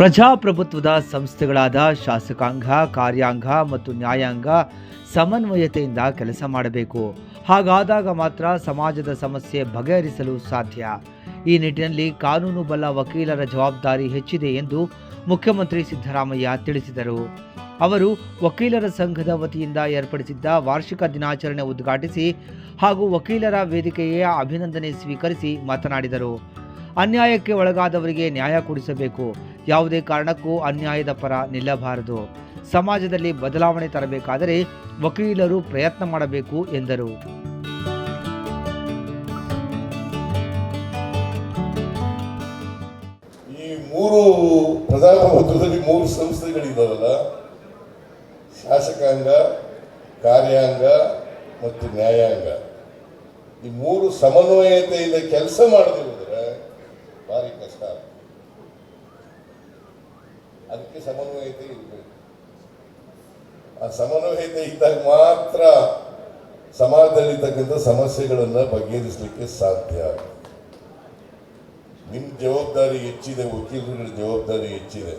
ಪ್ರಜಾಪ್ರಭುತ್ವದ ಸಂಸ್ಥೆಗಳಾದ ಶಾಸಕಾಂಗ, ಕಾರ್ಯಾಂಗ ಮತ್ತು ನ್ಯಾಯಾಂಗ ಸಮನ್ವಯತೆಯಿಂದ ಕೆಲಸ ಮಾಡಬೇಕು. ಹಾಗಾದಾಗ ಮಾತ್ರ ಸಮಾಜದ ಸಮಸ್ಯೆ ಬಗೆಹರಿಸಲು ಸಾಧ್ಯ. ಈ ನಿಟ್ಟಿನಲ್ಲಿ ಕಾನೂನು ಬಲ್ಲ ವಕೀಲರ ಜವಾಬ್ದಾರಿ ಹೆಚ್ಚಿದೆ ಎಂದು ಮುಖ್ಯಮಂತ್ರಿ ಸಿದ್ದರಾಮಯ್ಯ ತಿಳಿಸಿದರು. ಅವರು ವಕೀಲರ ಸಂಘದ ವತಿಯಿಂದ ಏರ್ಪಡಿಸಿದ್ದ ವಾರ್ಷಿಕ ದಿನಾಚರಣೆ ಉದ್ಘಾಟಿಸಿ ಹಾಗೂ ವಕೀಲರ ವೇದಿಕೆಯ ಅಭಿನಂದನೆ ಸ್ವೀಕರಿಸಿ ಮಾತನಾಡಿದರು. ಅನ್ಯಾಯಕ್ಕೆ ಒಳಗಾದವರಿಗೆ ನ್ಯಾಯ ಕೊಡಿಸಬೇಕು. ಯಾವುದೇ ಕಾರಣಕ್ಕೂ ಅನ್ಯಾಯದ ಪರ ನಿಲ್ಲಬಾರದು. ಸಮಾಜದಲ್ಲಿ ಬದಲಾವಣೆ ತರಬೇಕಾದರೆ ವಕೀಲರು ಪ್ರಯತ್ನ ಮಾಡಬೇಕು, ಎಂದರು. ಈ ಮೂರು ಪ್ರಜಾಪ್ರಭುತ್ವದಲ್ಲಿ ಮೂರು ಸಂಸ್ಥೆಗಳಿದ್ದಾವಲ್ಲ. ಶಾಸಕಾಂಗ, ಕಾರ್ಯಾಂಗ ಮತ್ತು ನ್ಯಾಯಾಂಗ. ಈ ಮೂರು ಸಮನ್ವಯತೆಯಿಂದ ಕೆಲಸ ಮಾಡದೆ ಹೋದ್ರೆ ಭಾರಿ ಕಷ್ಟ. ಅದಕ್ಕೆ ಸಮನ್ವಯತೆ ಇರಬೇಕು. ಆ ಸಮನ್ವಯತೆ ಇದ್ದಾಗ ಮಾತ್ರ ಸಮಾಜದಲ್ಲಿರ್ತಕ್ಕಂಥ ಸಮಸ್ಯೆಗಳನ್ನು ಬಗೆಹರಿಸಲಿಕ್ಕೆ ಸಾಧ್ಯ ನಿಮ್ಮ ಜವಾಬ್ದಾರಿ ಹೆಚ್ಚಿದೆ, ವಕೀಲರುಗಳ ಜವಾಬ್ದಾರಿ ಹೆಚ್ಚಿದೆ.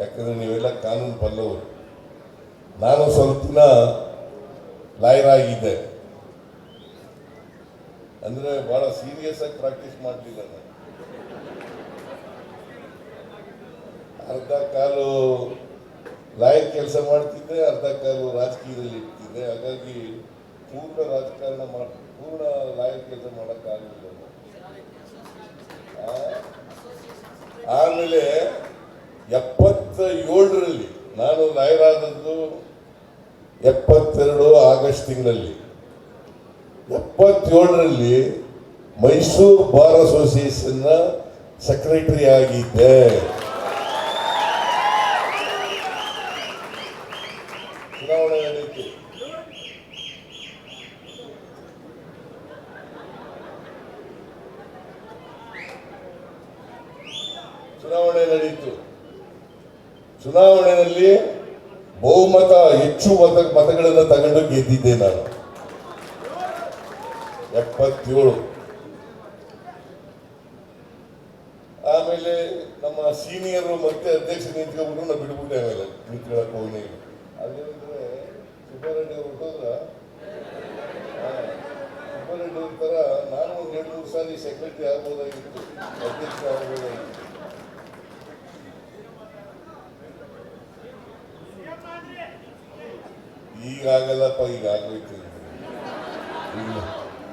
ಯಾಕಂದ್ರೆ ನೀವೆಲ್ಲ ಕಾನೂನು ಬಲ್ಲವರು. ನಾನು ಸ್ವಲ್ಪ ಲಾಯರ್ ಆಗಿದ್ದೆ. ಅಂದ್ರೆ ಬಹಳ ಸೀರಿಯಸ್ ಆಗಿ ಪ್ರಾಕ್ಟೀಸ್ ಮಾಡಲಿಲ್ಲ ನಾನು. ಅರ್ಧ ಕಾಲು ಲಾಯರ್ ಕೆಲಸ ಮಾಡ್ತಿದ್ದೆ, ಅರ್ಧ ಕಾಲು ರಾಜಕೀಯದಲ್ಲಿ ಇರ್ತಿದ್ದೆ ಹಾಗಾಗಿ ಪೂರ್ಣ ರಾಜಕಾರಣ ಮಾಡ ಪೂರ್ಣ ಲಾಯರ್ ಕೆಲಸ ಮಾಡೋಕ್ಕಾಗಲಿಲ್ಲ ಆಮೇಲೆ ಎಪ್ಪತ್ತ ಏಳರಲ್ಲಿ ನಾನು ಲಾಯರ್ ಆದದ್ದು ಎಪ್ಪತ್ತೆರಡು ಆಗಸ್ಟ್ ತಿಂಗಳಲ್ಲಿ. ಎಪ್ಪತ್ತೇಳರಲ್ಲಿ ಮೈಸೂರು ಬಾರ್ ಅಸೋಸಿಯೇಷನ್ನ ಸೆಕ್ರೆಟರಿ ಆಗಿದ್ದೆ. ಚುನಾವಣೆಯಲ್ಲಿ ಬಹುಮತ, ಹೆಚ್ಚು ಮತ, ಮತಗಳನ್ನು ತಗೊಂಡು ಗೆದ್ದಿದ್ದೆ ನಾನು. ಎಪ್ಪತ್ತೇಳು. ಆಮೇಲೆ ನಮ್ಮ ಸೀನಿಯರು ಮತ್ತೆ ಅಧ್ಯಕ್ಷ ನಿಂತ್ಕೊಂಡ್ಬಿಟ್ಟು ನಾವು ಬಿಡ್ಬಿಟ್ಟೆ ಆಮೇಲೆ, ನಿಂತ್ಕೊಳ್ಳೋಕೆ ಹೋಗಿ ಅದೇನಂದ್ರೆ ಸುಬ್ಬಾರೆಡ್ಡಿ ಅವರು ಹುಟ್ಟೋದ್ರ? ಸುಬ್ಬಾರೆಡ್ಡಿ ಅವ್ರ ಥರ ನಾನು ಒಂದು ಎರಡು ಮೂರು ಸಾರಿ ಸೆಕ್ರೆಟರಿ ಆಗ್ಬೋದಾಗಿತ್ತು, ಅಧ್ಯಕ್ಷ ಆಗ್ಬೋದಾಗಿತ್ತು. ಈಗ ಆಗಲ್ಲಪ್ಪ ಈಗ ಆಗೋಯ್ತು ಈಗ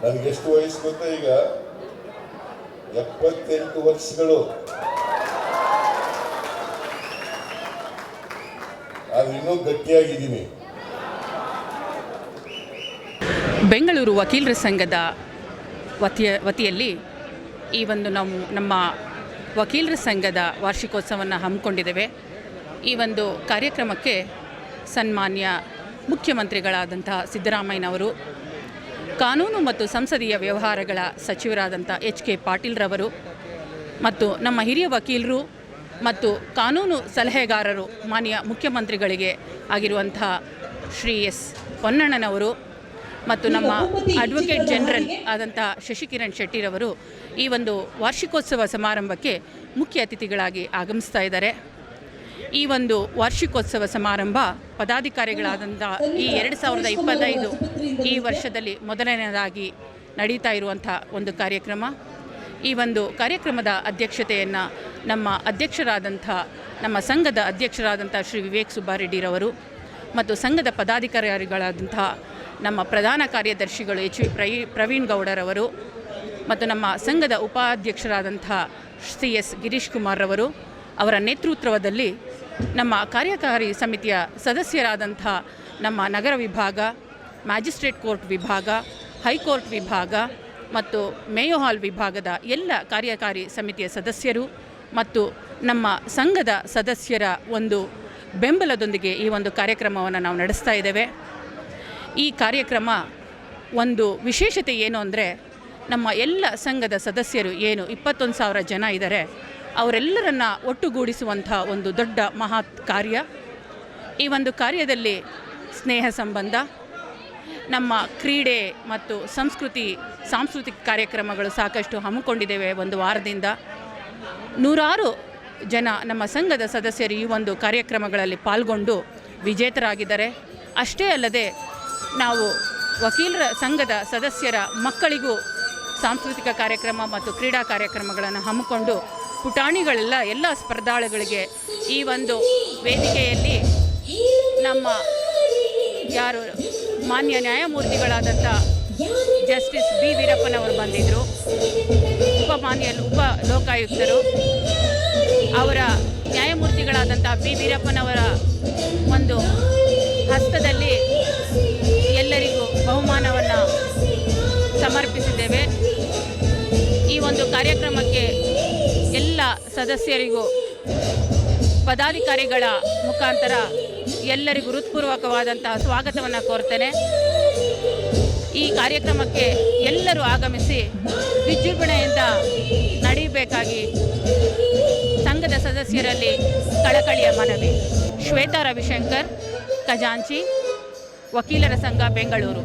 ನನಗೆ ಎಷ್ಟು ವಯಸ್ಸು ಗೊತ್ತಾ ಈಗ? ಎಪ್ಪತ್ತೆಂಟು ವರ್ಷಗಳು. ಆದ್ರೆ ಇನ್ನೂ ಗಟ್ಟಿಯಾಗಿದ್ದೀನಿ. ಬೆಂಗಳೂರು ವಕೀಲರ ಸಂಘದ ವತಿಯ ವತಿಯಲ್ಲಿ ಈ ಒಂದು ನಾವು, ನಮ್ಮ ವಕೀಲರ ಸಂಘದ ವಾರ್ಷಿಕೋತ್ಸವವನ್ನು ಹಮ್ಮಿಕೊಂಡಿದ್ದೇವೆ. ಈ ಒಂದು ಕಾರ್ಯಕ್ರಮಕ್ಕೆ ಸನ್ಮಾನ್ಯ ಮುಖ್ಯಮಂತ್ರಿಗಳಾದಂತಹ ಸಿದ್ದರಾಮಯ್ಯನವರು, ಕಾನೂನು ಮತ್ತು ಸಂಸದೀಯ ವ್ಯವಹಾರಗಳ ಸಚಿವರಾದಂಥ ಎಚ್ ಕೆ ಪಾಟೀಲ್ರವರು ಮತ್ತು ನಮ್ಮ ಹಿರಿಯ ವಕೀಲರು ಮತ್ತು ಕಾನೂನು ಸಲಹೆಗಾರರು ಮಾನ್ಯ ಮುಖ್ಯಮಂತ್ರಿಗಳಿಗೆ ಆಗಿರುವಂತಹ ಶ್ರೀ ಎಸ್ ಪೊನ್ನಣ್ಣನವರು ಮತ್ತು ನಮ್ಮ ಅಡ್ವೊಕೇಟ್ ಜನರಲ್ ಆದಂಥ ಶಶಿಕಿರಣ್ ಶೆಟ್ಟಿರವರು ಈ ಒಂದು ವಾರ್ಷಿಕೋತ್ಸವ ಸಮಾರಂಭಕ್ಕೆ ಮುಖ್ಯ ಅತಿಥಿಗಳಾಗಿ ಆಗಮಿಸ್ತಾ ಇದ್ದಾರೆ. ಈ ಒಂದು ವಾರ್ಷಿಕೋತ್ಸವ ಸಮಾರಂಭ ಪದಾಧಿಕಾರಿಗಳಾದಂಥ ಈ ಎರಡು ಸಾವಿರದ ಇಪ್ಪತ್ತೈದು ಈ ವರ್ಷದಲ್ಲಿ ಮೊದಲನೆಯದಾಗಿ ನಡೀತಾ ಇರುವಂಥ ಒಂದು ಕಾರ್ಯಕ್ರಮ. ಈ ಒಂದು ಕಾರ್ಯಕ್ರಮದ ಅಧ್ಯಕ್ಷತೆಯನ್ನು ನಮ್ಮ ಅಧ್ಯಕ್ಷರಾದಂಥ, ನಮ್ಮ ಸಂಘದ ಅಧ್ಯಕ್ಷರಾದಂಥ ಶ್ರೀ ವಿವೇಕ್ ಸುಬ್ಬಾರೆಡ್ಡಿರವರು ಮತ್ತು ಸಂಘದ ಪದಾಧಿಕಾರಿಗಳಾದಂಥ ನಮ್ಮ ಪ್ರಧಾನ ಕಾರ್ಯದರ್ಶಿಗಳು ಎಚ್ ವಿ ಪ್ರೈ, ಪ್ರವೀಣ್ ಗೌಡರವರು ಮತ್ತು ನಮ್ಮ ಸಂಘದ ಉಪಾಧ್ಯಕ್ಷರಾದಂಥ ಸಿ ಎಸ್ ಗಿರೀಶ್ ಕುಮಾರ್ರವರು ಅವರ ನೇತೃತ್ವದಲ್ಲಿ ನಮ್ಮ ಕಾರ್ಯಕಾರಿ ಸಮಿತಿಯ ಸದಸ್ಯರಾದಂಥ ನಮ್ಮ ನಗರ ವಿಭಾಗ, ಮ್ಯಾಜಿಸ್ಟ್ರೇಟ್ ಕೋರ್ಟ್ ವಿಭಾಗ, ಹೈಕೋರ್ಟ್ ವಿಭಾಗ ಮತ್ತು ಮೇಯೋ ಹಾಲ್ ವಿಭಾಗದ ಎಲ್ಲ ಕಾರ್ಯಕಾರಿ ಸಮಿತಿಯ ಸದಸ್ಯರು ಮತ್ತು ನಮ್ಮ ಸಂಘದ ಸದಸ್ಯರ ಒಂದು ಬೆಂಬಲದೊಂದಿಗೆ ಈ ಒಂದು ಕಾರ್ಯಕ್ರಮವನ್ನು ನಾವು ನಡೆಸ್ತಾ ಇದ್ದೇವೆ. ಈ ಕಾರ್ಯಕ್ರಮ ಒಂದು ವಿಶೇಷತೆ ಏನು ಅಂದರೆ ನಮ್ಮ ಎಲ್ಲ ಸಂಘದ ಸದಸ್ಯರು ಏನು ಇಪ್ಪತ್ತೊಂದು ಸಾವಿರ ಜನ ಇದ್ದಾರೆ. ಅವರೆಲ್ಲರನ್ನ ಒಟ್ಟುಗೂಡಿಸುವಂಥ ಒಂದು ದೊಡ್ಡ ಮಹತ್ ಕಾರ್ಯ. ಈ ಒಂದು ಕಾರ್ಯದಲ್ಲಿ ಸ್ನೇಹ ಸಂಬಂಧ, ನಮ್ಮ ಕ್ರೀಡೆ ಮತ್ತು ಸಂಸ್ಕೃತಿ, ಸಾಂಸ್ಕೃತಿಕ ಕಾರ್ಯಕ್ರಮಗಳು ಸಾಕಷ್ಟು ಹಮ್ಮಿಕೊಂಡಿದ್ದೇವೆ ಒಂದು ವಾರದಿಂದ. ನೂರಾರು ಜನ ನಮ್ಮ ಸಂಘದ ಸದಸ್ಯರು ಈ ಒಂದು ಕಾರ್ಯಕ್ರಮಗಳಲ್ಲಿ ಪಾಲ್ಗೊಂಡು ವಿಜೇತರಾಗಿದ್ದಾರೆ. ಅಷ್ಟೇ ಅಲ್ಲದೆ ನಾವು ವಕೀಲರ ಸಂಘದ ಸದಸ್ಯರ ಮಕ್ಕಳಿಗೂ ಸಾಂಸ್ಕೃತಿಕ ಕಾರ್ಯಕ್ರಮ ಮತ್ತು ಕ್ರೀಡಾ ಕಾರ್ಯಕ್ರಮಗಳನ್ನು ಹಮ್ಮಿಕೊಂಡು ಪುಟಾಣಿಗಳೆಲ್ಲ ಎಲ್ಲ ಸ್ಪರ್ಧಾಳುಗಳಿಗೆ ಈ ಒಂದು ವೇದಿಕೆಯಲ್ಲಿ ನಮ್ಮ ಯಾರು ಮಾನ್ಯ ನ್ಯಾಯಮೂರ್ತಿಗಳಾದಂಥ ಜಸ್ಟಿಸ್ ಬಿ. ವೀರಪ್ಪನವರು ಬಂದಿದ್ದರು ಉಪಮಾನ್ಯ ಉಪ ಲೋಕಾಯುಕ್ತರು. ಅವರ ನ್ಯಾಯಮೂರ್ತಿಗಳಾದಂಥ ಬಿ. ವೀರಪ್ಪನವರ ಒಂದು ಹಸ್ತದಲ್ಲಿ ಎಲ್ಲರಿಗೂ ಬಹುಮಾನವನ್ನು ಸಮರ್ಪಿಸಿದ್ದೇವೆ. ಈ ಒಂದು ಕಾರ್ಯಕ್ರಮಕ್ಕೆ ಸದಸ್ಯರಿಗೂ ಪದಾಧಿಕಾರಿಗಳ ಮುಖಾಂತರ ಎಲ್ಲರಿಗೂ ಹೃತ್ಪೂರ್ವಕವಾದಂತಹ ಸ್ವಾಗತವನ್ನು ಕೋರ್ತೇನೆ. ಈ ಕಾರ್ಯಕ್ರಮಕ್ಕೆ ಎಲ್ಲರೂ ಆಗಮಿಸಿ ವಿಜೃಂಭಣೆಯಿಂದ ನಡೆಯಬೇಕಾಗಿ ಸಂಘದ ಸದಸ್ಯರಲ್ಲಿ ಕಳಕಳಿಯ ಮನವಿ. ಶ್ವೇತಾ ರವಿಶಂಕರ್, ಖಜಾಂಚಿ, ವಕೀಲರ ಸಂಘ, ಬೆಂಗಳೂರು.